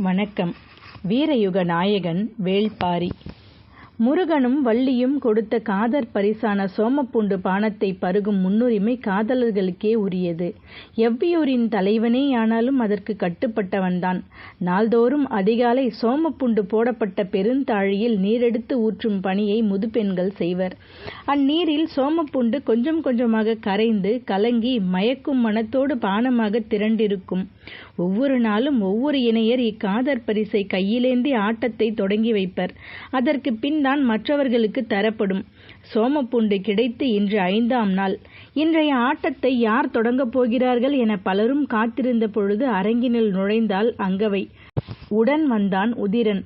வணக்கம். வீரயுக நாயகன் வேள்பாரி. முருகனும் வள்ளியும் கொடுத்த காதற் பரிசான சோமப்புண்டு பானத்தை பருகும் முன்னுரிமை காதலர்களுக்கே உரியது. எவ்வியூரின் தலைவனேயானாலும் அதற்கு கட்டுப்பட்டவன்தான். நாள்தோறும் அதிகாலை சோமப்புண்டு போடப்பட்ட பெருந்தாழியில் நீரெடுத்து ஊற்றும் பணியை முதுபெண்கள் செய்வர். அந்நீரில் சோமப்புண்டு கொஞ்சம் கொஞ்சமாக கரைந்து கலங்கி மயக்கும் மனத்தோடு பானமாக திரண்டிருக்கும். ஒவ்வொரு நாளும் ஒவ்வொரு இணையர் இக்காதற் பரிசை கையிலேந்தி ஆட்டத்தை தொடங்கி வைப்பர். அதற்கு பின் தான் மற்றவர்களுக்கு தரப்படும். சோமப்புண்டு கிடைத்து இன்று ஐந்தாம் நாள். இன்றைய ஆட்டத்தை யார் தொடங்கப் போகிறார்கள் என பலரும் காத்திருந்த பொழுது அரங்கினில் நுழைந்தாள் அங்கவை. உடன் வந்தான் உதிரன்.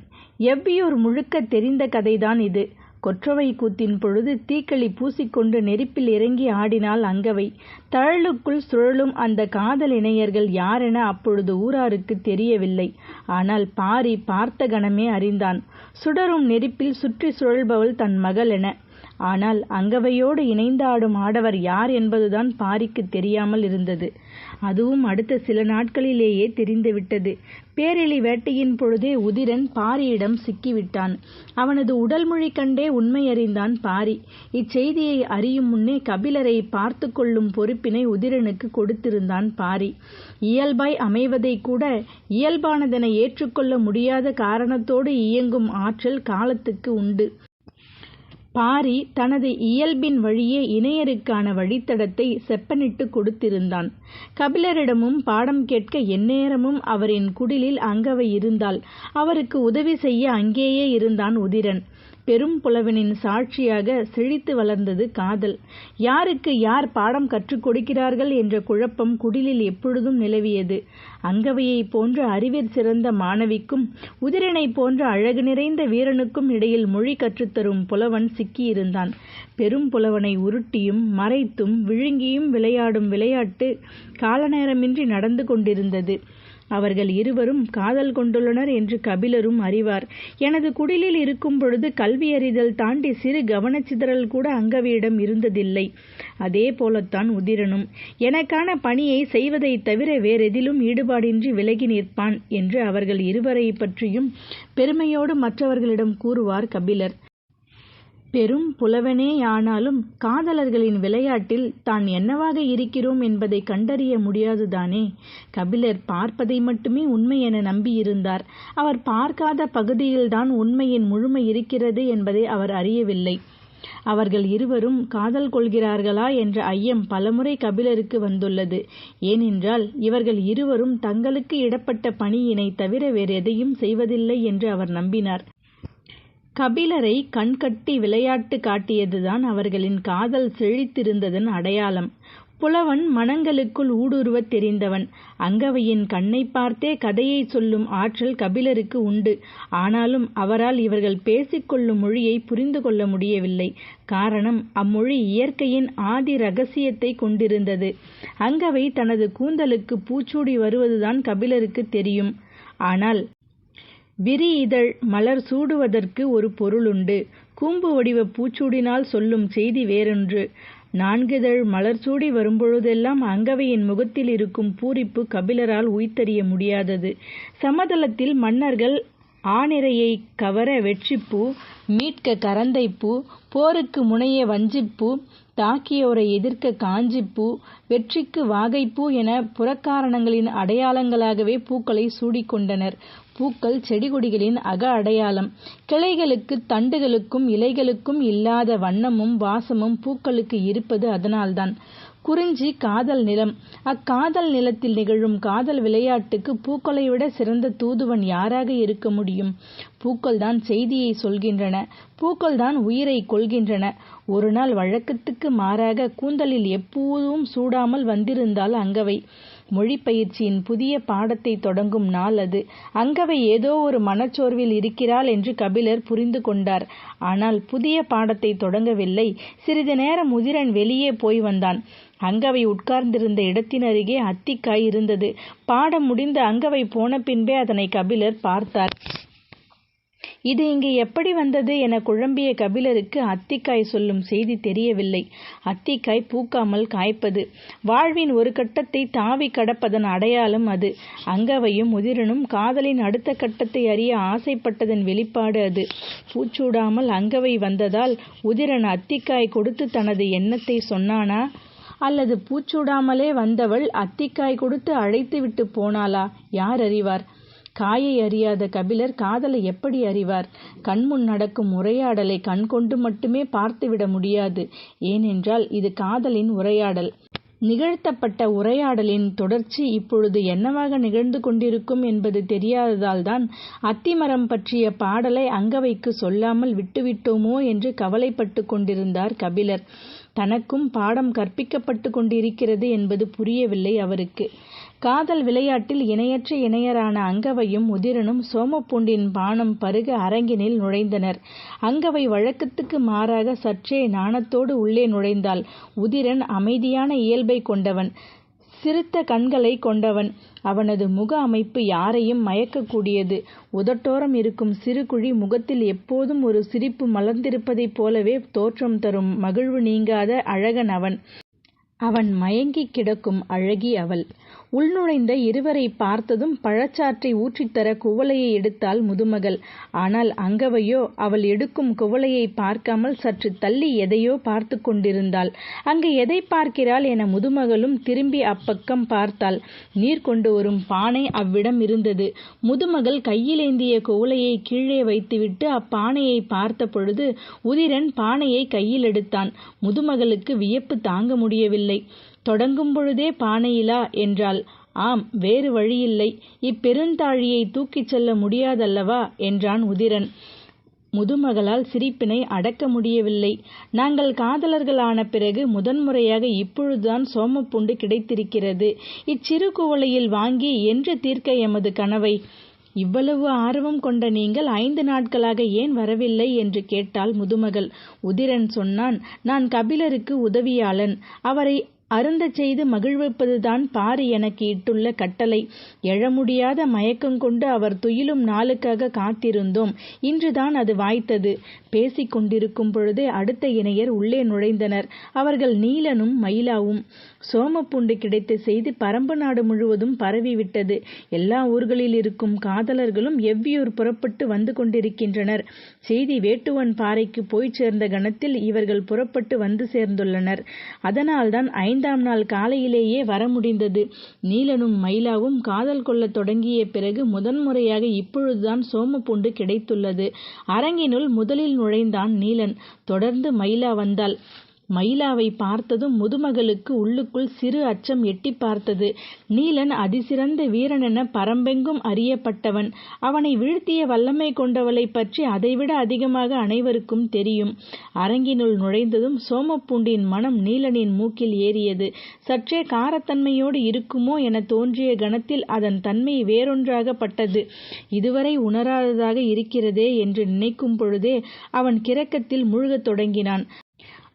எவ்வியூர் முழுக்க தெரிந்த கதைதான் இது. கொற்றவை கூத்தின் பொழுது தீக்களி பூசிக்கொண்டு நெருப்பில் இறங்கி ஆடினாள் அங்கவை. தழலுக்குள் சுழலும் அந்த காதல் இணையர்கள் யாரென அப்பொழுது ஊராருக்கு தெரியவில்லை. ஆனால் பாரி பார்த்த கணமே அறிந்தான். சுடரும் நெருப்பில் சுற்றி சுழல்பவள் தன் மகள் என. ஆனால் அங்கவையோடு இணைந்து ஆடும் ஆடவர் யார் என்பதுதான் பாரிக்கு தெரியாமல் இருந்தது. அதுவும் அடுத்த சில நாட்களிலேயே தெரிந்துவிட்டது. பேரெளி வேட்டையின் பொழுதே உதிரன் பாரியிடம் சிக்கிவிட்டான். அவனது உடல் மொழி கண்டே உண்மையறிந்தான் பாரி. இச்செய்தியை அறியும் முன்னே கபிலரை பார்த்து கொள்ளும் பொறுப்பினை உதிரனுக்கு கொடுத்திருந்தான் பாரி. இயல்பாய் அமைவதை கூட இயல்பானதென ஏற்றுக்கொள்ள முடியாத காரணத்தோடு இயங்கும் ஆற்றல் காலத்துக்கு உண்டு. பாரி தனது இயல்பின் வழியே இணையருக்கான வழித்தடத்தை செப்பனிட்டு கொடுத்திருந்தான். கபிலரிடமும் பாடம் கேட்க எந்நேரமும் அவரின் குடிலில் அங்கவை இருந்தால் அவருக்கு உதவி செய்ய அங்கேயே இருந்தான் உதிரன். பெரும் புலவனின் சாட்சியாக செழித்து வளர்ந்தது காதல். யாருக்கு யார் பாடம் கற்றுக் கொடுக்கிறார்கள் என்ற குழப்பம் குடிலில் எப்பொழுதும் நிலவியது. அங்கவையைப் போன்ற அறிவிற் சிறந்த மாணவிக்கும் உதிரனை போன்ற அழகு நிறைந்த வீரனுக்கும் இடையில் மொழி கற்றுத்தரும் புலவன் சிக்கியிருந்தான். பெரும் புலவனை உருட்டியும் மறைத்தும் விழுங்கியும் விளையாடும் விளையாட்டு காலநேரமின்றி நடந்து கொண்டிருந்தது. அவர்கள் இருவரும் காதல் கொண்டுள்ளனர் என்று கபிலரும் அறிவார். எனது குடிலில் இருக்கும் பொழுது கல்வியறிதல் தாண்டி சிறு கவனச்சிதறல் கூட அங்கவியிடம் இருந்ததில்லை. அதே போலத்தான் உதிரனும். எனக்கான பணியை செய்வதைத் தவிர வேறெதிலும் ஈடுபாடின்றி விலகி நிற்பான் என்று அவர்கள் இருவரை பற்றியும் பெருமையோடு மற்றவர்களிடம் கூறுவார் கபிலர். பெரும் புலவனேயானாலும் காதலர்களின் விளையாட்டில் தான் என்னவாக இருக்கிறோம் என்பதை கண்டறிய முடியாதுதானே? கபிலர் பார்ப்பதை மட்டுமே உண்மை என நம்பியிருந்தார். அவர் பார்க்காத பகுதியில்தான் உண்மையின் முழுமை இருக்கிறது என்பதை அவர் அறியவில்லை. அவர்கள் இருவரும் காதல் கொள்கிறார்களா என்ற ஐயம் பலமுறை கபிலருக்கு வந்துள்ளது. ஏனென்றால் இவர்கள் இருவரும் தங்களுக்கு இடப்பட்ட பணியினை தவிர வேறெதையும் செய்வதில்லை என்று அவர் நம்பினார். கபிலரை கண்கட்டி விளையாட்டு காட்டியதுதான் அவர்களின் காதல் செழித்திருந்ததன் அடையாளம். புலவன் மனங்களுக்குள் ஊடுருவத் தெரிந்தவன். அங்கவையின் கண்ணை பார்த்தே கதையை சொல்லும் ஆற்றல் கபிலருக்கு உண்டு. ஆனாலும் அவரால் இவர்கள் பேசிக்கொள்ளும் மொழியை புரிந்து கொள்ள முடியவில்லை. காரணம் அம்மொழி இயற்கையின் ஆதி ரகசியத்தை கொண்டிருந்தது. அங்கவை தனது கூந்தலுக்கு பூச்சூடி வருவதுதான் கபிலருக்கு தெரியும். ஆனால் விரி இதழ் மலர் சூடுவதற்கு ஒரு பொருளுண்டு. கூம்பு வடிவ பூச்சூடினால் சொல்லும் செய்தி வேறொன்று. நான்கிதழ் மலர் சூடி வரும்பொழுதெல்லாம் அங்கவையின் முகத்தில் இருக்கும் பூரிப்பு கபிலரால் உய்த்தறிய முடியாதது. சமதளத்தில் மன்னர்கள் ஆனிரையை கவர வெற்றிப்பூ மீட்க கரந்தைப்பூ போருக்கு முனைய வஞ்சிப்பூ தாக்கியோரை எதிர்க்க காஞ்சிப்பூ வெற்றிக்கு வாகைப்பூ என புறக்காரணங்களின் அடையாளங்களாகவே பூக்களை சூடிக்கொண்டனர். பூக்கள் செடிகொடிகளின் அக அடையாளம். கிளைகளுக்கு தண்டுகளுக்கும் இலைகளுக்கும் இல்லாத வண்ணமும் வாசமும் பூக்களுக்கு இருப்பது அதனால்தான். குறிஞ்சி காதல் நிலம். அக்காதல் நிலத்தில் நிகழும் காதல் விளையாட்டுக்கு பூக்களை விட சிறந்த தூதுவன் யாராக இருக்க முடியும்? பூக்கள் தான் செய்தியை சொல்கின்றன. பூக்கள் தான் உயிரை கொள்கின்றன. ஒரு நாள் வழக்கத்துக்கு மாறாக கூந்தலில் எப்போதும் சூடாமல் வந்திருந்தால் அங்கவை. மொழி பயிற்சியின் புதிய பாடத்தை தொடங்கும் நாள் அது. அங்கவை ஏதோ ஒரு மனச்சோர்வில் இருக்கிறாள் என்று கபிலர் புரிந்து கொண்டார். ஆனால் புதிய பாடத்தை தொடங்கவில்லை. சிறிது நேரம் உதிரன் வெளியே போய் வந்தான். அங்கவை உட்கார்ந்திருந்த இடத்தின் அருகே அத்திக்காய் இருந்தது. பாடம் முடிந்து அங்கவை போன பின்பே அதனை கபிலர் பார்த்தார். இது இங்கு எப்படி வந்தது என குழம்பிய கபிலருக்கு அத்திக்காய் சொல்லும் செய்தி தெரியவில்லை. அத்திக்காய் பூக்காமல் காய்ப்பது. வாழ்வின் ஒரு கட்டத்தை தாவி கடப்பதன் அடையாளம் அது. அங்கவையும் உதிரனும் காதலின் அடுத்த கட்டத்தை அறிய ஆசைப்பட்டதன் வெளிப்பாடு அது. பூச்சூடாமல் அங்கவை வந்ததால் உதிரன் அத்திக்காய் கொடுத்து தனது எண்ணத்தை சொன்னானா? அல்லது பூச்சூடாமலே வந்தவள் அத்திக்காய் கொடுத்து அழைத்து விட்டு போனாளா? யார் அறிவார்? காயை அறியாத கபிலர் காதலை எப்படி அறிவார்? கண்முன் நடக்கும் உரையாடலை கண்கொண்டு மட்டுமே பார்த்துவிட முடியாது. ஏனென்றால் இது காதலின் உரையாடல். நிகழ்த்தப்பட்ட உரையாடலின் தொடர்ச்சி இப்பொழுது என்னவாக நிகழ்ந்து கொண்டிருக்கும் என்பது தெரியாததால்தான் அத்திமரம் பற்றிய பாடலை அங்கவைக்கு சொல்லாமல் விட்டுவிட்டோமோ என்று கவலைப்பட்டு கொண்டிருந்தார் கபிலர். தனக்கும் பாடம் கற்பிக்கப்பட்டு கொண்டிருக்கிறது என்பது புரியவில்லை அவருக்கு. காதல் விளையாட்டில் இணையற்ற இணையரான அங்கவையும் உதிரனும் சோமப்பூண்டின் பானம் பருக அரங்கினில் நுழைந்தனர். அங்கவை வழக்கத்துக்கு மாறாக சற்றே நாணத்தோடு உள்ளே நுழைந்தாள். உதிரன் அமைதியான இயல்பை கொண்டவன். சிறுத்த கண்களை கொண்டவன். அவனது முக அமைப்பு யாரையும் மயக்கக்கூடியது. உதட்டோரம் இருக்கும் சிறு குழி முகத்தில் எப்போதும் ஒரு சிரிப்பு மலர்ந்திருப்பதைப் போலவே தோற்றம் தரும் மகிழ்வு நீங்காத அழகன் அவன். அவன் மயங்கிக் கிடக்கும் அழகி அவள். உள்நுழைந்த இருவரை பார்த்ததும் பழச்சாற்றை ஊற்றித்தர குவளையை எடுத்தாள் முதுமகள். ஆனால் அங்கவையோ அவள் எடுக்கும் குவளையை பார்க்காமல் சற்று தள்ளி எதையோ பார்த்து கொண்டிருந்தாள். அங்கு எதை பார்க்கிறாள் என முதுமகளும் திரும்பி அப்பக்கம் பார்த்தாள். நீர் கொண்டு வரும் பானை அவ்விடம் இருந்தது. முதுமகள் கையிலேந்திய குவளையை கீழே வைத்துவிட்டு அப்பானையை பார்த்த பொழுது உதிரன் பானையை கையில் எடுத்தான். முதுமகளுக்கு வியப்பு தாங்க முடியவில்லை. தொடங்கும் பொழுதே பானையிலா? என்றாள். ஆம் வேறு வழியில்லை. இப்பெருந்தாழியை தூக்கிச் செல்ல முடியாதல்லவா? என்றான் உதிரன். முதுமகளால் சிரிப்பினை அடக்க முடியவில்லை. நாங்கள் காதலர்களான பிறகு முதன்முறையாக இப்பொழுதுதான் சோமப்புண்டு கிடைத்திருக்கிறது. இச்சிறு குவளையில் வாங்கி என்று தீர்க்க எமது கனவை இவ்வளவு ஆர்வம் கொண்ட நீங்கள் ஐந்து நாட்களாக ஏன் வரவில்லை? என்று கேட்டாள் முதுமகள். உதிரன் சொன்னான் நான் கபிலருக்கு உதவியாளன். அவரை அருந்தச் செய்து மகிழ்விப்பதுதான் பாரி எனக்கு இட்டுள்ள கட்டளை. எழ முடியாத மயக்கங்கொண்டு அவர் துயிலும் நாளுக்காக காத்திருந்தோம். இன்றுதான் அது வாய்த்தது. பேசிக் கொண்டிருக்கும் பொழுதே அடுத்த இணையர் உள்ளே நுழைந்தனர். அவர்கள் நீலனும் மயிலாவும். சோமப்புண்டு கிடைத்த செய்தி பரம்பு நாடு முழுவதும் பரவிவிட்டது. எல்லா ஊர்களில் இருக்கும் காதலர்களும் எவ்வியூர் புறப்பட்டு வந்து கொண்டிருக்கின்றனர். செய்தி வேட்டுவன் பாறைக்கு போய் சேர்ந்த கணத்தில் இவர்கள் புறப்பட்டு வந்து சேர்ந்துள்ளனர். அதனால்தான் ஐந்தாம் நாள் காலையிலேயே வர முடிந்தது. நீலனும் மயிலாவும் காதல் கொள்ளத் தொடங்கிய பிறகு முதன்முறையாக இப்பொழுதுதான் சோமப்புண்டு கிடைத்துள்ளது. அரங்கினுள் முதலில் நுழைந்தான் நீலன். தொடர்ந்து மயிலா வந்தாள். மயிலாவை பார்த்ததும் முதுமகளுக்கு உள்ளுக்குள் சிறு அச்சம் எட்டி பார்த்தது. நீலன் அதிசிறந்த வீரனென பரம்பெங்கும் அறியப்பட்டவன். அவனை வீழ்த்திய வல்லமை கொண்டவளை பற்றி அதைவிட அதிகமாக அனைவருக்கும் தெரியும். அரங்கினுள் நுழைந்ததும் சோமப்பூண்டின் மனம் நீலனின் மூக்கில் ஏறியது. சற்றே காரத்தன்மையோடு இருக்குமோ என தோன்றிய கணத்தில் அதன் தன்மை வேறொன்றாக பட்டது. இதுவரை உணராததாக இருக்கிறதே என்று நினைக்கும் பொழுதே அவன் கிறக்கத்தில் முழுகத் தொடங்கினான்.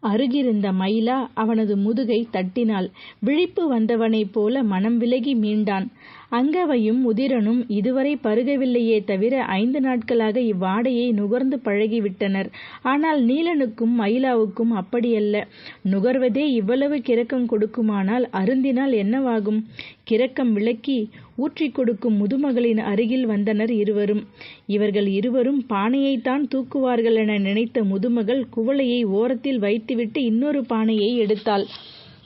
அருகிருந்த மயிலா அவனது முதுகை தட்டினாள் விழிப்பு வந்தவனைப் போல மனம் விலகி மீண்டான். அங்கவையும் உதிரனும் இதுவரை பருகவில்லையே தவிர ஐந்து நாட்களாக இவ்வாடையை நுகர்ந்து பழகிவிட்டனர். ஆனால் நீலனுக்கும் மயிலாவுக்கும் அப்படியல்ல. நுகர்வதே இவ்வளவு கிறக்கம் கொடுக்குமானால் அருந்தினால் என்னவாகும்? கிறக்கம் விளக்கி ஊற்றிக் கொடுக்கும் முதுமகளின் அருகில் வந்தனர் இருவரும். இவர்கள் இருவரும் பானையைத்தான் தூக்குவார்கள் என நினைத்த முதுமகள் குவளையை ஓரத்தில் வைத்துவிட்டு இன்னொரு பானையை எடுத்தாள்.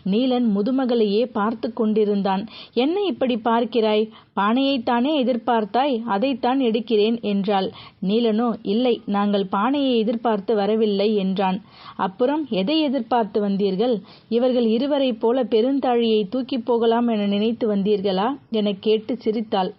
நீலன் முதுமகளையே பார்த்து கொண்டிருந்தான். என்ன இப்படி பார்க்கிறாய்? பானையைத்தானே எதிர்பார்த்தாய்? அதைத்தான் எடுக்கிறேன் என்றாள். நீலனோ இல்லை நாங்கள் பானையை எதிர்பார்த்து வரவில்லை என்றான். அப்புறம் எதை எதிர்பார்த்து வந்தீர்கள்? இவர்கள் இருவரைப் போல பெருந்தாழியை தூக்கிப் போகலாம் என நினைத்து வந்தீர்களா? எனக் கேட்டு சிரித்தாள்.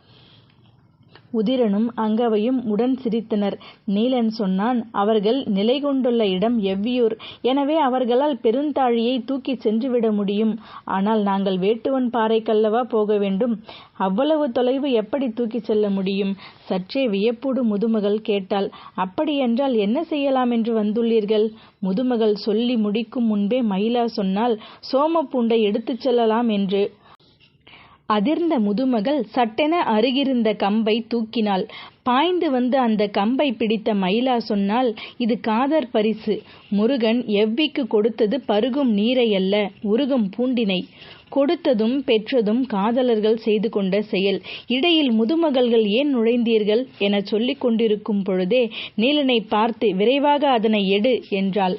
உதிரனும் அங்கவையும் உடன் சிரித்தனர். நீலன் சொன்னான் அவர்கள் நிலை கொண்டுள்ள இடம் எவ்வியூர்? எனவே அவர்களால் பெருந்தாழியை தூக்கிச் சென்றுவிட முடியும். ஆனால் நாங்கள் வேட்டுவன் பாறைக்கல்லவா போக வேண்டும்? அவ்வளவு தொலைவு எப்படி தூக்கிச் செல்ல முடியும்? சற்றே வியப்போடு முதுமகள் கேட்டாள் அப்படியென்றால் என்ன செய்யலாம் என்று வந்துள்ளீர்கள்? முதுமகள் சொல்லி முடிக்கும் முன்பே மயிலா சொன்னால் சோமப்பூண்டை எடுத்துச் செல்லலாம் என்று. அதிர்ந்த முதுமகள் சட்டென அருகிருந்த கம்பை தூக்கினாள். பாய்ந்து வந்து அந்த கம்பை பிடித்த மயிலா சொன்னால் இது காதற் பரிசு. முருகன் எவ்விக்கு கொடுத்தது பருகும் நீரை அல்ல உருகும் பூண்டினை. கொடுத்ததும் பெற்றதும் காதலர்கள் செய்து கொண்ட செயல். இடையில் முதுமகள்கள் ஏன் நுழைந்தீர்கள்? எனச் சொல்லிக் கொண்டிருக்கும் பொழுதே நீலனை பார்த்து விரைவாக அதனை எடு என்றாள்.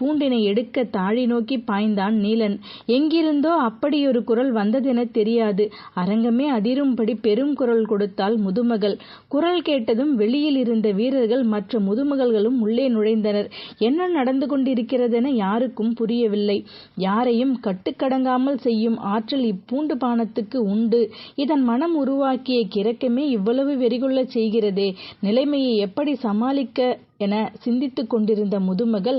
பூண்டினை எடுக்க தாழி நோக்கி பாய்ந்தான் நீலன். எங்கிருந்தோ அப்படியொரு குரல் வந்ததெனத் தெரியாது. அரங்கமே அதிரும்படி பெரும் குரல் கொடுத்தாள் முதுமகள். குரல் கேட்டதும் வெளியில் இருந்த வீரர்கள் மற்ற முதுமகள்களும் உள்ளே நுழைந்தனர். என்ன நடந்து கொண்டிருக்கிறதென யாருக்கும் புரியவில்லை. யாரையும் கட்டுக்கடங்காமல் செய்யும் ஆற்றல் இப்பூண்டு பானத்துக்கு உண்டு. இதன் மனம் உருவாக்கிய கிறக்கமே இவ்வளவு வெறிகொள்ளச் செய்கிறதே. நிலைமையை எப்படி சமாளிக்க என சிந்தித்துக் கொண்டிருந்த முதுமகள்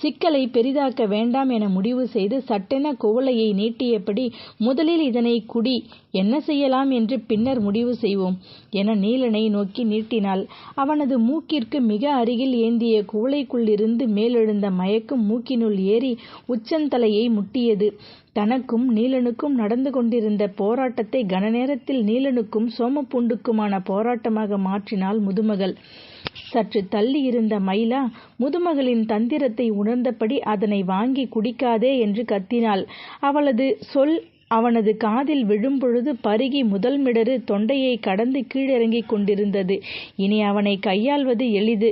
சிக்கலை பெரிதாக்க வேண்டாம் என முடிவு செய்து சட்டென குவளையை நீட்டியபடி முதலில் இதனை குடி. என்ன செய்யலாம் என்று பின்னர் முடிவு செய்வோம் என நீலனை நோக்கி நீட்டினாள். அவனது மூக்கிற்கு மிக அருகில் ஏந்திய குவளைக்குள்ளிருந்து மேலெழுந்த மயக்கம் மூக்கினுள் ஏறி உச்சந்தலையை முட்டியது. தனக்கும் நீலனுக்கும் நடந்து கொண்டிருந்த போராட்டத்தை கனநேரத்தில் நீலனுக்கும் சோமப்புண்டுக்குமான போராட்டமாக மாற்றினாள் முதுமகள். சற்று தள்ளி இருந்த மயிலா முதுமகளின் தந்திரத்தை உணர்ந்தபடி அதனை வாங்கி குடிக்காதே என்று கத்தினாள். அவளது சொல் அவனது காதில் விழும்பொழுது பருகி முதல் மிடரு தொண்டையை கடந்து கீழிறங்கிக் கொண்டிருந்தது. இனி அவனை கையாள்வது எளிது.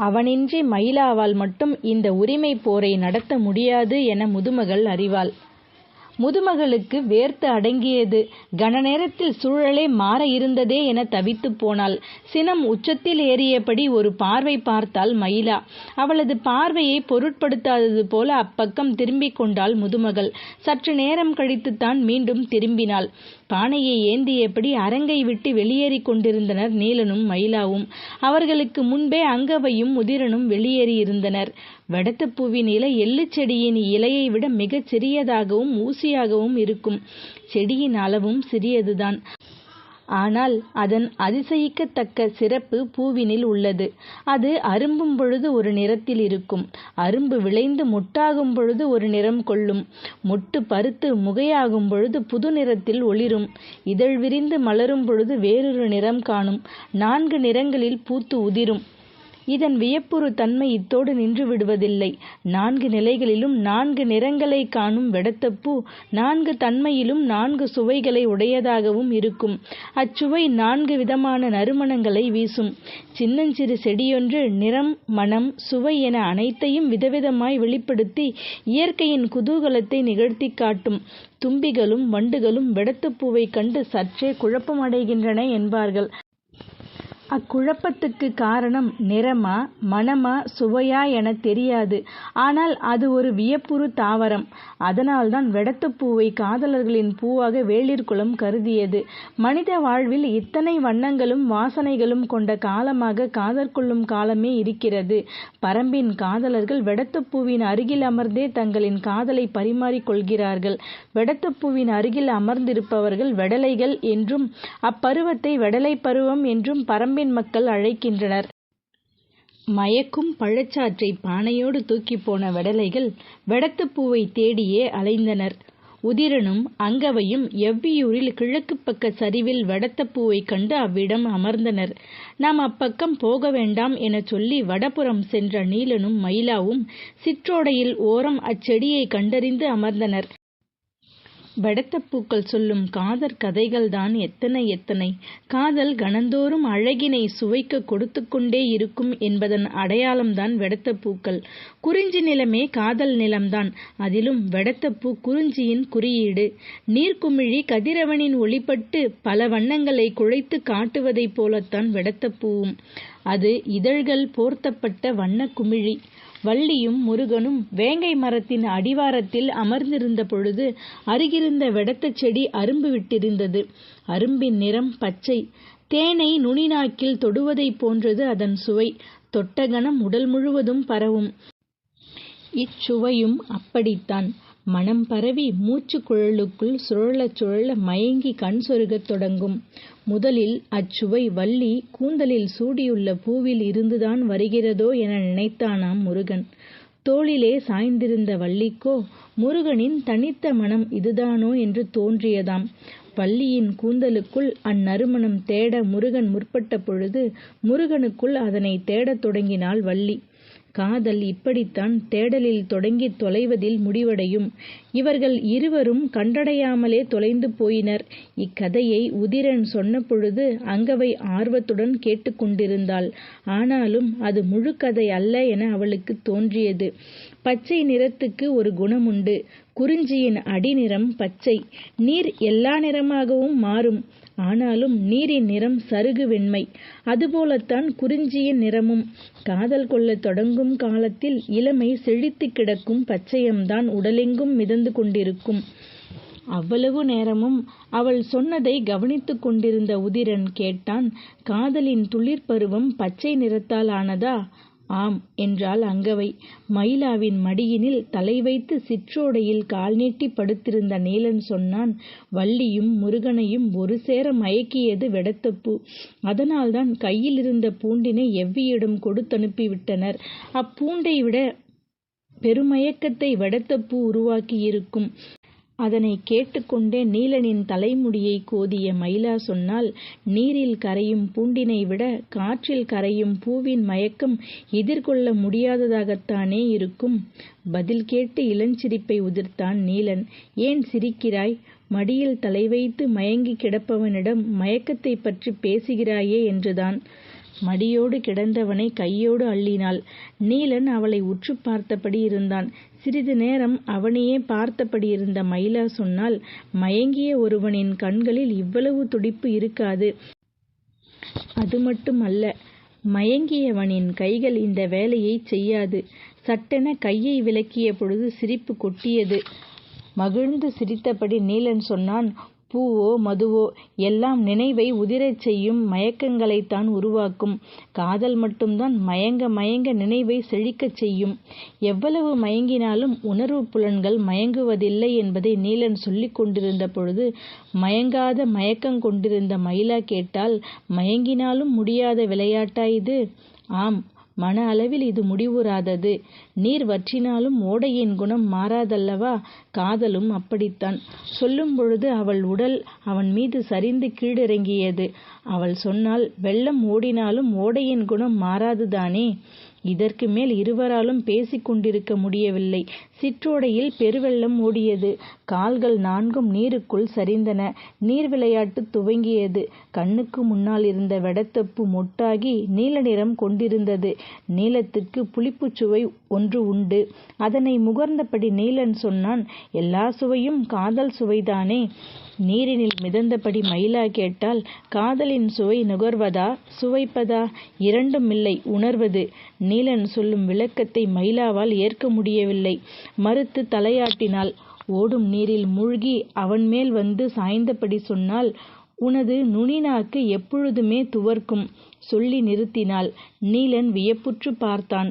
அவனின்றி மயிலாவால் மட்டும் இந்த உரிமைப் போரை நடத்த முடியாது என முதுமகள் அறிவாள். முதுமகளுக்கு வேர்த்து அடங்கியது. கணநேரத்தில் சூழலே மாற இருந்ததே என தவித்துப் போனாள். சினம் உச்சத்தில் ஏறியபடி ஒரு பார்வை பார்த்தாள் மயிலா. அவளது பார்வையை பொருட்படுத்தாதது போல அப்பக்கம் திரும்பிக் கொண்டாள் முதுமகள். சற்று நேரம் கழித்துத்தான் மீண்டும் திரும்பினாள். பானையை ஏந்தியபடி அரங்கை விட்டு வெளியேறிக் கொண்டிருந்தனர் நீலனும் மயிலாவும். அவர்களுக்கு முன்பே அங்கவையும் முதிரனும் வெளியேறியிருந்தனர். வெடத்துப்பூவின் இலை எள்ளுச்செடியின் இலையை விட மிகச் சிறியதாகவும் ஊசியாகவும் இருக்கும். செடியின் அளவும் சிறியதுதான். ஆனால் அதன் அதிசயிக்கத் தக்க சிறப்பு பூவினில் உள்ளது. அது அரும்பும் பொழுது ஒரு நிறத்தில் இருக்கும். அரும்பு விளைந்து மொட்டாகும் பொழுது ஒரு நிறம் கொள்ளும். மொட்டு பருத்து முகையாகும் பொழுது புது நிறத்தில் ஒளிரும். இதழ் விரிந்து மலரும் பொழுது வேறொரு நிறம் காணும். நான்கு நிறங்களில் பூத்து உதிரும். இதன் வியப்புறு தன்மை இத்தோடு நின்று விடுவதில்லை. நான்கு நிலைகளிலும் நான்கு நிறங்களைக் காணும் வெடத்தப்பூ நான்கு தன்மையிலும் நான்கு சுவைகளை உடையதாகவும் இருக்கும். அச்சுவை நான்கு விதமான நறுமணங்களை வீசும். சின்னஞ்சிறு செடியொன்று நிறம் மணம் சுவை என அனைத்தையும் விதவிதமாய் வெளிப்படுத்தி இயற்கையின் குதூகலத்தை நிகழ்த்தி காட்டும். தும்பிகளும் வண்டுகளும் வெடத்துப்பூவை கண்டு சற்றே குழப்பமடைகின்றன என்பார்கள். அக்குழப்பத்துக்குக் காரணம் நிறமா மணமா சுவையா எனத் தெரியாது. ஆனால் அது ஒரு வியப்புறு தாவரம். அதனால்தான் வெடத்துப்பூவை காதலர்களின் பூவாக வேளிர்குலம் கருதியது. மனித வாழ்வில் இத்தனை வண்ணங்களும் வாசனைகளும் கொண்ட காலமாக காதற் கொள்ளும் காலமே இருக்கிறது. பரம்பின் காதலர்கள் வெடத்துப்பூவின் அருகில் அமர்ந்தே தங்களின் காதலைப் பரிமாறிக் கொள்கிறார்கள். வெடத்துப்பூவின் அருகில் அமர்ந்திருப்பவர்கள் வெடலைகள் என்றும் அப்பருவத்தை வெடலைப் பருவம் என்றும் பரம்பின் மக்கள் அழைக்கின்றனர். மயக்கும் பழச்சாற்றை பானையோடு தூக்கிப் போன வெடலைகள் வெடத்துப்பூவை தேடியே அலைந்தனர். உதிரனும் அங்கவையும் எவ்வியூரில் கிழக்கு பக்க சரிவில் வெடத்தப்பூவைக் கண்டு அவ்விடம் அமர்ந்தனர். நாம் அப்பக்கம் போக வேண்டாம் எனச் சொல்லி வடபுறம் சென்ற நீலனும் மயிலாவும் சிற்றோடையில் ஓரம் அச்செடியை கண்டறிந்து அமர்ந்தனர். வெடத்தப்பூக்கள் சொல்லும் காதற் கதைகள்தான் எத்தனை எத்தனை. காதல் கணந்தோறும் அழகினை சுவைக்கக் கொடுத்து கொண்டே இருக்கும் என்பதன் அடையாளம்தான் வெடத்தப்பூக்கள். குறிஞ்சி நிலமே காதல் நிலம்தான். அதிலும் வெடத்தப்பூ குறிஞ்சியின் குறியீடு. நீர்க்குமிழி கதிரவனின் ஒளிப்பட்டு பல வண்ணங்களை குழைத்து காட்டுவதைப் போலத்தான் வெடத்தப்பூவும். அது இதழ்கள் போர்த்தப்பட்ட வண்ணக்குமிழி வள்ளியும் முருகனும் வேங்கை மரத்தின் அடிவாரத்தில் அமர்ந்திருந்த பொழுது அருகிருந்த வெடத்தச் செடி அரும்பு விட்டிருந்தது. அரும்பின் நிறம் பச்சை. தேனை நுனி நாக்கில் தொடுவதைப் போன்றது அதன் சுவை. தொட்டகணம் உடல் முழுவதும் பரவும். இச்சுவையும் அப்படித்தான். மனம் பரவி மூச்சு குழலுக்குள் சுழலச் சுழல மயங்கி கண் சொருகத் தொடங்கும். முதலில் அச்சுவை வள்ளி கூந்தலில் சூடியுள்ள பூவில் இருந்துதான் வருகிறதோ என நினைத்தானாம் முருகன். தோளிலே சாய்ந்திருந்த வள்ளிக்கோ முருகனின் தனித்த மனம் இதுதானோ என்று தோன்றியதாம். வள்ளியின் கூந்தலுக்குள் அந்நறுமணம் தேட முருகன் முற்பட்ட பொழுது முருகனுக்குள் அதனை தேடத் தொடங்கினாள் வள்ளி. காதல் இப்படித்தான் தேடலில் தொடங்கித் தொலைவதில் முடிவடையும். இவர்கள் இருவரும் கண்டடையாமலே தொலைந்து போயினர். இக்கதையை உதிரன் சொன்னபொழுது அங்கவை ஆர்வத்துடன் கேட்டுக் கொண்டிருந்தாள். ஆனாலும் அது முழுக்கதை அல்ல என அவளுக்குத் தோன்றியது. பச்சை நிறத்துக்கு ஒரு குணமுண்டு. குறிஞ்சியின் அடிநிறம் பச்சை. நீர் எல்லா நிறமாகவும் மாறும். ஆனாலும் நீரின் நிறம் சருகு வெண்மை. அதுபோலத்தான் குறிஞ்சியின் நிறமும். காதல் கொள்ளத் தொடங்கும் காலத்தில் இளமை செழித்துக் கிடக்கும் பச்சையம்தான் உடலெங்கும் மிதந்து கொண்டிருக்கும். அவ்வளவு நேரமும் அவள் சொன்னதை கவனித்துக் கொண்டிருந்த உதிரன் கேட்டான் காதலின் துளிர்ப்பருவம் பச்சை நிறத்தால் ஆனதா? ஆம் என்றாள் அங்கவை. மயிலாவின் மடியினில் தலைவைத்து சிற்றோடையில் கால்நீட்டிப் படுத்திருந்த நீலன் சொன்னான் வள்ளியும் முருகனையும் ஒருசேர மயக்கியது வெடத்தப்பூ. அதனால்தான் கையிலிருந்த பூண்டினை எவ்வியிடம் கொடுத்தனுப்பிவிட்டனர். அப்பூண்டை விட பெருமயக்கத்தை வெடத்தப்பூ உருவாக்கியிருக்கும். அதனைக் கேட்டுக்கொண்டே நீலனின் தலைமுடியைக் கோதிய மயிலா சொன்னாள் நீரில் கரையும் பூண்டினை விட காற்றில் கரையும் பூவின் மயக்கம் எதிர்கொள்ள முடியாததாகத்தானே இருக்கும்? பதில் கேட்டு இளஞ்சிரிப்பை உதிர்த்தான் நீலன். ஏன் சிரிக்கிறாய்? மடியில் தலைவைத்து மயங்கிக் கிடப்பவனிடம் மயக்கத்தைப் பற்றிப் பேசுகிறாயே என்றுதான். மடியோடு கிடந்தவனைக் கையோடு அள்ளினாள். நீலன் அவளை உற்றுப் பார்த்தபடி இருந்தான். சிறிது நேரம் அவனையே பார்த்தபடி இருந்த மயிலா சொன்னாள் மயங்கிய ஒருவனின் கண்களில் இவ்வளவு துடிப்பு இருக்காது. அதுமட்டும் அல்ல. மயங்கியவனின் கைகள் இந்த வேலையைச் செய்யாது. சட்டென கையை விலக்கிய பொழுது சிரிப்பு கொட்டியது. மகிழ்ந்து சிரித்தபடி நீலன் சொன்னான் பூவோ மதுவோ எல்லாம் நினைவை உதிரச் செய்யும் மயக்கங்களைத்தான் உருவாக்கும். காதல் மட்டும்தான் மயங்க மயங்க நினைவை செழிக்கச் செய்யும். எவ்வளவு மயங்கினாலும் உணர்வு புலன்கள் மயங்குவதில்லை என்பதை நீலன் சொல்லிக் கொண்டிருந்த பொழுது மயங்காத மயக்கங் கொண்டிருந்த மயிலா கேட்டாள் மயங்கினாலும் முடியாத விளையாட்டா இது? ஆம். மன அளவில் இது முடிவுறாதது. நீர் வற்றினாலும் ஓடையின் குணம் மாறாதல்லவா? காதலும் அப்படித்தான். சொல்லும் பொழுது அவள் உடல் அவன் மீது சரிந்து கீழிறங்கியது. அவள் சொன்னாள் வெள்ளம் ஓடினாலும் ஓடையின் குணம் மாறாதுதானே? இதற்கு மேல் இருவராலும் பேசிக் கொண்டிருக்க முடியவில்லை. சிற்றோடையில் பெருவெள்ளம் ஓடியது. கால்கள் நான்கும் நீருக்குள் சரிந்தன. நீர் விளையாட்டு துவங்கியது. கண்ணுக்கு முன்னால் இருந்த வெடத்தப்பு மொட்டாகி நீல நிறம் கொண்டிருந்தது. நீலத்துக்கு புளிப்புச் சுவை ஒன்று உண்டு. அதனை முகர்ந்தபடி நீலன் சொன்னான் எல்லா சுவையும் காதல் சுவைதானே? நீரினில் மிதந்தபடி மயிலா கேட்டால் காதலின் சுவை நுகர்வதா? சுவைப்பதா? இரண்டுமில்லை உணர்வது. நீலன் சொல்லும் விளக்கத்தை மயிலாவால் ஏற்க முடியவில்லை. மறுத்துத் தலையாட்டினாள். ஓடும் நீரில் மூழ்கி அவன்மேல் வந்து சாய்ந்தபடி சொன்னாள் உனது நுனிநாக்கு எப்பொழுதுமே துவர்க்கும். சொல்லி நிறுத்தினாள். நீலன் வியப்புற்றுப் பார்த்தான்.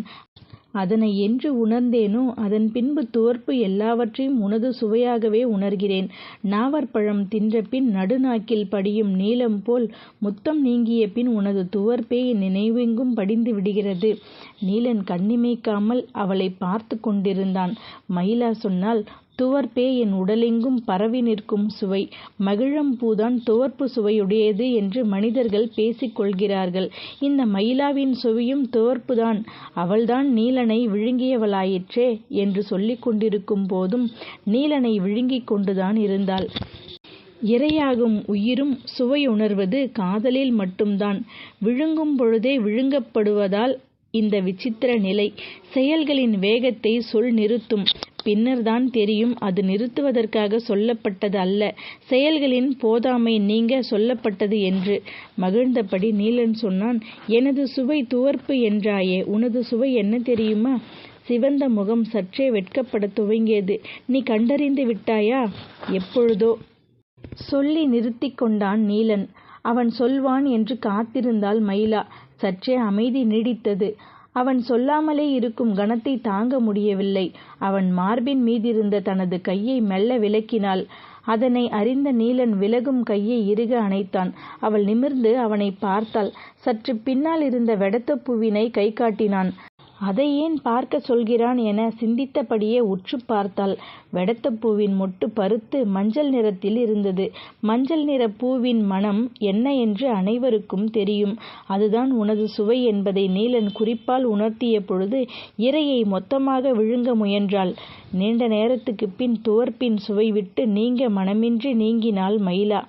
அதனை என்று உணர்ந்தேனோ அதன் பின்பு துவர்ப்பு எல்லாவற்றையும் உனது சுவையாகவே உணர்கிறேன். நாவற்பழம் தின்றபின் நடுநாக்கில் படியும் நீலம்போல் முத்தம் நீங்கிய பின் உனது துவர்ப்பே என் நினைவெங்கும் படிந்து விடுகிறது. நீலன் கண்ணிமைக்காமல் அவளைப் பார்த்துக் கொண்டிருந்தான். மயிலா சொன்னாள் துவர்ப்பே என் உடலெங்கும் பரவி நிற்கும் சுவை. மகிழம்பூதான் துவர்ப்பு சுவையுடையது என்று மனிதர்கள் பேசிக் கொள்கிறார்கள். இந்த மயிலாவின் சுவையும் துவர்ப்புதான். அவள்தான் நீலனை விழுங்கியவளாயிற்றே? என்று சொல்லிக் கொண்டிருக்கும் போதும் நீலனை விழுங்கிக் கொண்டுதான் இருந்தாள். இரையாகும் உயிரும் சுவையுணர்வது காதலில் மட்டும்தான். விழுங்கும் பொழுதே விழுங்கப்படுவதால் இந்த விசித்திர நிலை. செயல்களின் வேகத்தை சொல் நிறுத்தும். பின்னர்தான் தெரியும் அது நிறுத்துவதற்காக சொல்லப்பட்டது அல்ல செயல்களின் போதாமை நீங்க சொல்லப்பட்டது என்று. மகிழ்ந்தபடி நீலன் சொன்னான் எனது சுவை துவர்ப்பு என்றாயே உனது சுவை என்ன தெரியுமா? சிவந்த முகம் சற்றே வெட்கப்படத் துவங்கியது. நீ கண்டறிந்து விட்டாயா? எப்பொழுதோ. சொல்லி நிறுத்தி கொண்டான் நீலன். அவன் சொல்வான் என்று காத்திருந்தாள் மயிலா. சற்றே அமைதி நீடித்தது. அவன் சொல்லாமலே இருக்கும் கணத்தை தாங்க முடியவில்லை. அவன் மார்பின் மீதிருந்த தனது கையை மெல்ல விலக்கினாள். அதனை அறிந்த நீலன் விலகும் கையை இறுக அணைத்தான். அவள் நிமிர்ந்து அவனை பார்த்தாள். சற்று பின்னால் இருந்த வெடத்த புவினை கை காட்டினான் அதை ஏன் பார்க்கச் சொல்கிறான் என சிந்தித்தபடியே உற்றுப் பார்த்தாள். வெடத்தப்பூவின் மொட்டு பருத்து மஞ்சள் நிறத்தில் இருந்தது. மஞ்சள் நிறப் பூவின் மணம் என்ன என்று அனைவருக்கும் தெரியும். அதுதான் உனது சுவை என்பதை நீலன் குறிப்பால் உணர்த்திய பொழுது இரையை மொத்தமாக விழுங்க முயன்றாள். நீண்ட நேரத்துக்குப் பின் துவர்ப்பின் சுவைவிட்டு நீங்க மனமின்றி நீங்கினாள் மயிலா.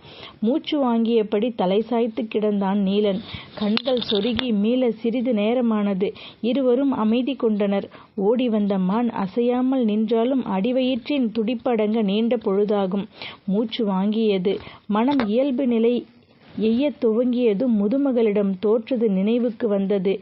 மூச்சு வாங்கியபடி தலை சாய்த்து கிடந்தான் நீலன். கண்கள் சொருகி மீள சிறிது நேரமானது. இருவரும் அமைதி கொண்டனர். ஓடி வந்த மான் அசையாமல் நின்றாலும் அடிவயிற்றின் துடிப்படங்க நீண்ட பொழுதாகும். மூச்சு வாங்கியது. மனம் இயல்பு நிலை எய்யத் துவங்கியதும் முதுமகளிடம் தோற்றது நினைவுக்கு வந்தது.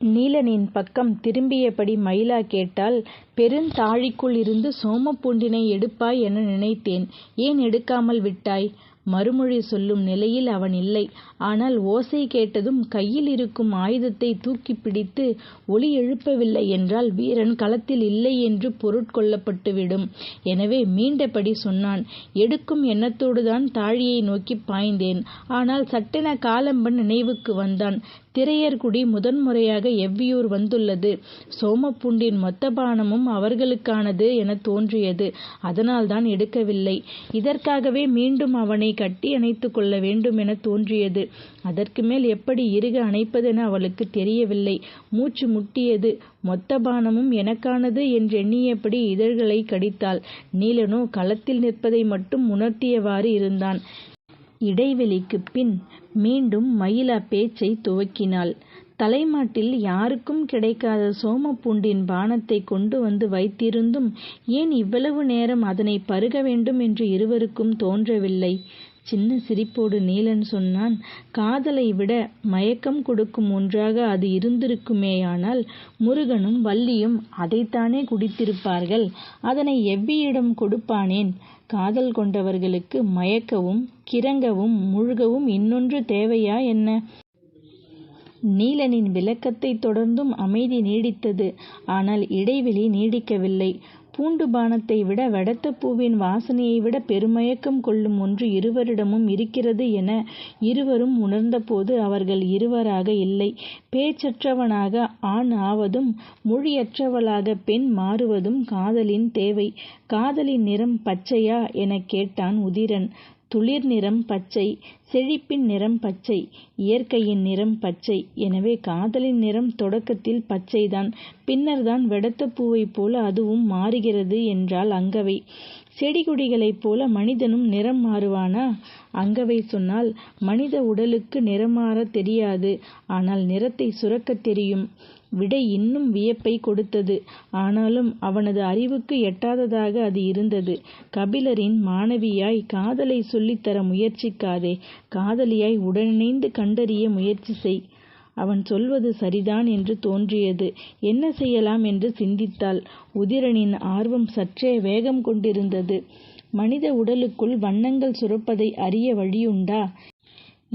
நீலனின் பக்கம் திரும்பியபடி மயிலா கேட்டாள் பெருந்தாழிக்குள் இருந்து சோமப்பூண்டினை எடுப்பாய் என நினைத்தேன். ஏன் எடுக்காமல் விட்டாய்? மறுமொழி சொல்லும் நிலையில் அவன் இல்லை. ஆனால் ஓசை கேட்டதும் கையில் இருக்கும் ஆயுதத்தை தூக்கிப் பிடித்து ஒலி எழுப்பவில்லை என்றால் வீரன் களத்தில் இல்லை என்று பொருட்கொள்ளப்பட்டுவிடும். எனவே மீண்டபடி சொன்னான். எடுக்கும் எண்ணத்தோடுதான் தாழியை நோக்கி பாய்ந்தேன். ஆனால் சட்டென காலம்பன் நினைவுக்கு வந்தான். திரையர்குடி முதன்முறையாக எவ்வியூர் வந்துள்ளது. சோமப்பூண்டின் மொத்த பானமும் அவர்களுக்கானது எனத் தோன்றியது. அதனால்தான் எடுக்கவில்லை. இதற்காகவே மீண்டும் அவனைக் கட்டி அணைத்துக் கொள்ள வேண்டுமெனத் தோன்றியது. அதற்கு மேல் எப்படி இறுக அணைப்பதென அவளுக்குத் தெரியவில்லை. மூச்சு முட்டியது. மொத்த பானமும் எனக்கானது என்றெண்ணியபடி இதழ்களைக் கடித்தாள். நீலனோ களத்தில் நிற்பதை மட்டும் உணர்த்தியவாறு இருந்தான். இடைவெளிக்குப் பின் மீண்டும் மயிலா பேச்சைத் துவக்கினாள். தலைமாட்டில் யாருக்கும் கிடைக்காத சோமப்பூண்டின் பானத்தைக் கொண்டு வந்து வைத்திருந்தும் ஏன் இவ்வளவு நேரம் அதனைப் பருக வேண்டும் என்று இருவருக்கும் தோன்றவில்லை? சின்ன சிரிப்போடு நீலன் சொன்னான் காதலை விட மயக்கம் கொடுக்கும் ஒன்றாக அது இருந்திருக்குமேயானால் முருகனும் வள்ளியும் அதைத்தானே குடித்திருப்பார்கள். அதனை எவ்வியிடம் கொடுப்பானேன்? காதல் கொண்டவர்களுக்கு மயக்கவும் கிறங்கவும் முழுகவும் இன்னொன்று தேவையா என்ன? நீலனின் விளக்கத்தைத் தொடர்ந்தும் அமைதி நீடித்தது. ஆனால் இடைவெளி நீடிக்கவில்லை. பூண்டு பானத்தை விட வெடத்தப்பூவின் பூவின் வாசனையைவிட பெருமயக்கம் கொள்ளும் ஒன்று இருவரிடமும் இருக்கிறது என இருவரும் உணர்ந்தபோது அவர்கள் இருவராக இல்லை. பேச்சற்றவனாக ஆண் ஆவதும் மொழியற்றவளாக பெண் மாறுவதும் காதலின் தேவை. காதலின் நிறம் பச்சையா? எனக் கேட்டான் உதிரன். துளிர் நிறம் பச்சை. செழிப்பின் நிறம் பச்சை. இயற்கையின் நிறம் பச்சை. எனவே காதலின் நிறம் தொடக்கத்தில் பச்சைதான். பின்னர்தான் வெடத்தப் பூவைப் போல அதுவும் மாறுகிறது என்றாள் அங்கவை. செடி கொடிகளைப் போல மனிதனும் நிறம் மாறுவானா? அங்கவை சொன்னால் மனித உடலுக்கு நிறம் மாறத் தெரியாது. ஆனால் நிறத்தை சுரக்கத் தெரியும். விடை இன்னும் வியப்பைக் கொடுத்தது. ஆனாலும் அவனது அறிவுக்கு எட்டாததாக அது இருந்தது. கபிலரின் மாணவியாய் காதலைச் சொல்லித்தர முயற்சிக்காதே. காதலியாய் உடனிணைந்து கண்டறிய முயற்சி செய். அவன் சொல்வது சரிதான் என்று தோன்றியது. என்ன செய்யலாம் என்று சிந்தித்தாள். உதிரனின் ஆர்வம் சற்றே வேகம் கொண்டிருந்தது. மனித உடலுக்குள் வண்ணங்கள் சுரப்பதை அறிய வழியுண்டா?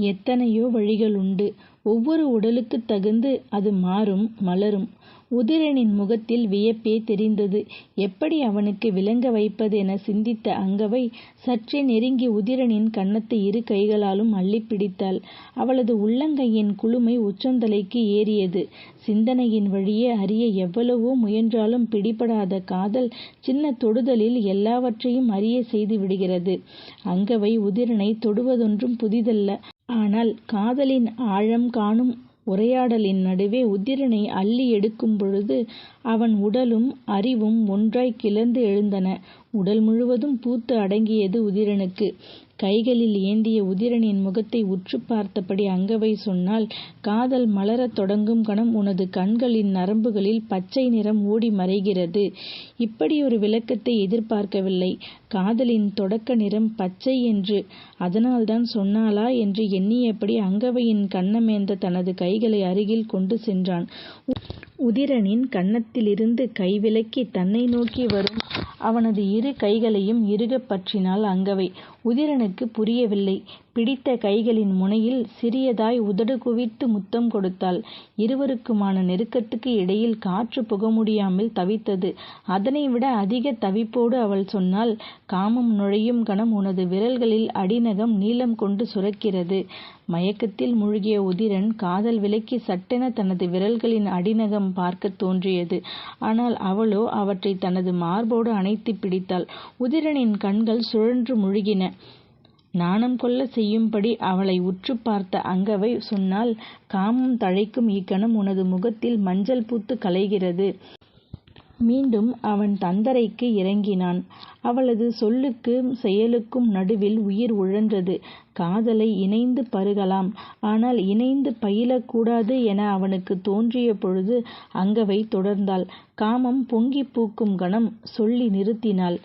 எத்தனையோ வழிகள் உண்டு. ஒவ்வொரு உடலுக்குத் தகுந்து அது மாறும் மலரும். உதிரனின் முகத்தில் வியப்பே தெரிந்தது. எப்படி அவனுக்கு விளங்க வைப்பது என சிந்தித்த அங்கவை சற்றே நெருங்கி உதிரனின் கன்னத்தை இரு கைகளாலும் அள்ளிப் பிடித்தாள். அவளது உள்ளங்கையின் குளுமை உச்சந்தலைக்கு ஏறியது. சிந்தனையின் வழியே அறிய எவ்வளவோ முயன்றாலும் பிடிபடாத காதல் சின்ன தொடுதலில் எல்லாவற்றையும் அறியச் செய்து விடுகிறது. அங்கவை உதிரனைத் தொடுவதொன்றும் புதிதல்ல. ஆனால் காதலின் ஆழம் காணும் உரையாடலின் நடுவே உதிரனை அள்ளி எடுக்கும்பொழுது அவன் உடலும் அறிவும் ஒன்றாய்க் கிளர்ந்து எழுந்தன. உடல் முழுவதும் பூத்து அடங்கியது உதிரனுக்கு. கைகளில் ஏந்திய உதிரனின் முகத்தை உற்றுப் பார்த்தபடி அங்கவை சொன்னாள் காதல் மலரத் தொடங்கும் கணம் உனது கண்களின் நரம்புகளில் பச்சை நிறம் ஓடி மறைகிறது. இப்படியொரு விளக்கத்தை எதிர்பார்க்கவில்லை. காதலின் தொடக்க நிறம் பச்சை என்று அதனால்தான் சொன்னாளா என்று எண்ணியபடி அங்கவையின் கன்னமேந்த தனது கைகளை அருகில் கொண்டு சென்றான். உதிரனின் கன்னத்திலிருந்து கைவிலக்கி தன்னை நோக்கி வரும் அவனது இரு கைகளையும் இறுகப் பற்றினாள் அங்கவை. உதிரனுக்குப் புரியவில்லை. பிடித்த கைகளின் முனையில் சிறியதாய் உதடு குவித்து முத்தம் கொடுத்தாள். இருவருக்குமான நெருக்கத்துக்கு இடையில் காற்று புக முடியாமல் தவித்தது. அதனைவிட அதிக தவிப்போடு அவள் சொன்னாள் காமம் நுழையும் கணம் உனது விரல்களில் அடிநகம் நீளம் கொண்டு சுரக்கிறது. மயக்கத்தில் மூழ்கிய உதிரன் காதல் விலக்கி சட்டென தனது விரல்களின் அடிநகம் பார்க்கத் தோன்றியது. ஆனால் அவளோ அவற்றைத் தனது மார்போடு அணைத்துப் பிடித்தாள். உதிரனின் கண்கள் சுழன்று முழுகின. நாணம் கொள்ளச் செய்யும்படி அவளை உற்றுப் பார்த்த அங்கவை சொன்னாள் காமம் தழைக்கும் இக்கணம் உனது முகத்தில் மஞ்சள் பூத்துக் கலைகிறது. மீண்டும் அவன் தந்தரைக்கு இறங்கினான். அவளது சொல்லுக்கும் செயலுக்கும் நடுவில் உயிர் உழன்றது. காதலை இணைந்து பருகலாம். ஆனால் இணைந்து பயிலக்கூடாது என அவனுக்குத் தோன்றிய பொழுது அங்கவை தொடர்ந்தாள். காமம் பொங்கிப் பூக்கும் கணம் சொல்லி நிறுத்தினாள்.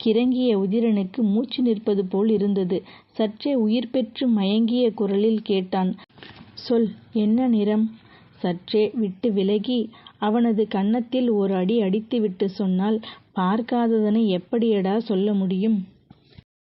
கிறங்கிய உதிரனுக்கு மூச்சு நிற்பது போல் இருந்தது. சற்றே உயிர் பெற்று மயங்கிய குரலில் கேட்டான் சொல் என்ன நிறம்? சற்றே விட்டு விலகி அவனது கன்னத்தில் ஓர் அடி அடித்துவிட்டுச் சொன்னாள் பார்க்காததனை எப்படியடா சொல்ல முடியும்?